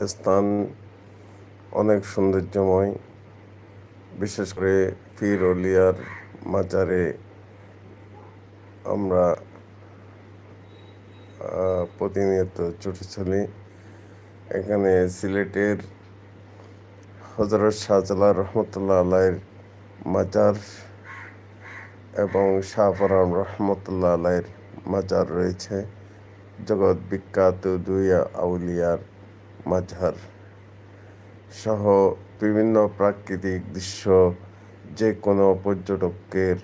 স্থান অনেক সৌন্দর্যময়। বিশেষ করে পীর মাজারে আমরা প্রতিনিয়ত ছুটে চলি। এখানে সিলেটের হজরত শাহজালাল রহমতুল্লাহ আলাইয়ের মাজার এবং শাহপরাম রহমতুল্লাহ আলাইয়ের মাজার রয়েছে। জগৎ বিখ্যাত দুই আউলিয়ার মাজার সহ বিভিন্ন প্রাকৃতিক দৃশ্য যে কোনো পর্যটকের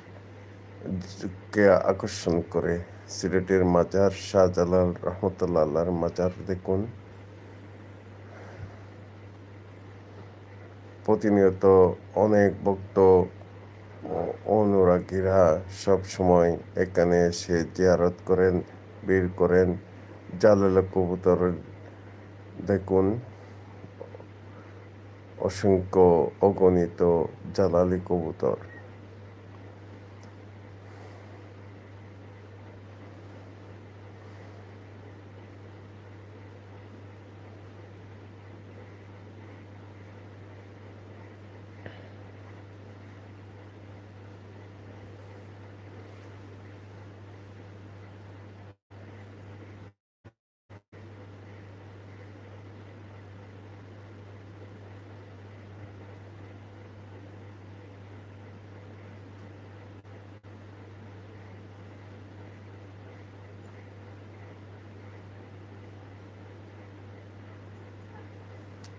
কে আকর্ষণ করে। সিলেটের মাজার শাহজালাল রহমতুল্লাহ মাজার দেখুন। প্রতিনিয়ত অনেক ভক্ত অনুরাগীরা সব সময় এখানে এসে জিয়ারত করেন বীর করেন। জালাল কবুতর দেখুন অসংখ্য অগণিত জালালি কবুতর।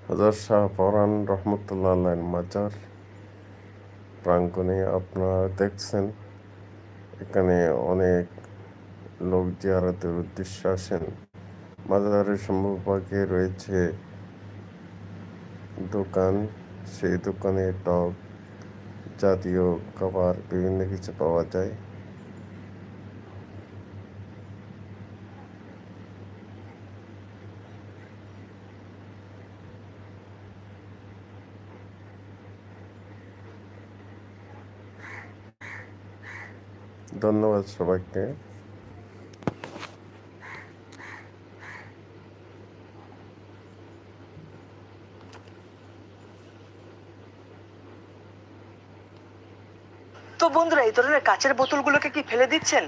হজর শাহ পরান রহমতুল্লাহ মাজার। প্রাঙ্গণে আপনারা দেখছেন, এখানে অনেক লোক জিয়ারতের উদ্দেশ্যে আসেন। মাজারের সম্মুখভাগে রয়েছে দোকান। সেই দোকানে টক জাতীয় খাবার বিভিন্ন কিছু পাওয়া যায়। ধন্যবাদ সবাইকে। তো বন্ধুরা, এই ধরনের কাচের বোতলগুলোকে কি ফেলে দিচ্ছেন?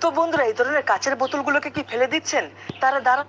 তো বন্ধুরা, এই ধরনের কাচের বোতলগুলোকে কি ফেলে দিচ্ছেন? তারা দাঁড়া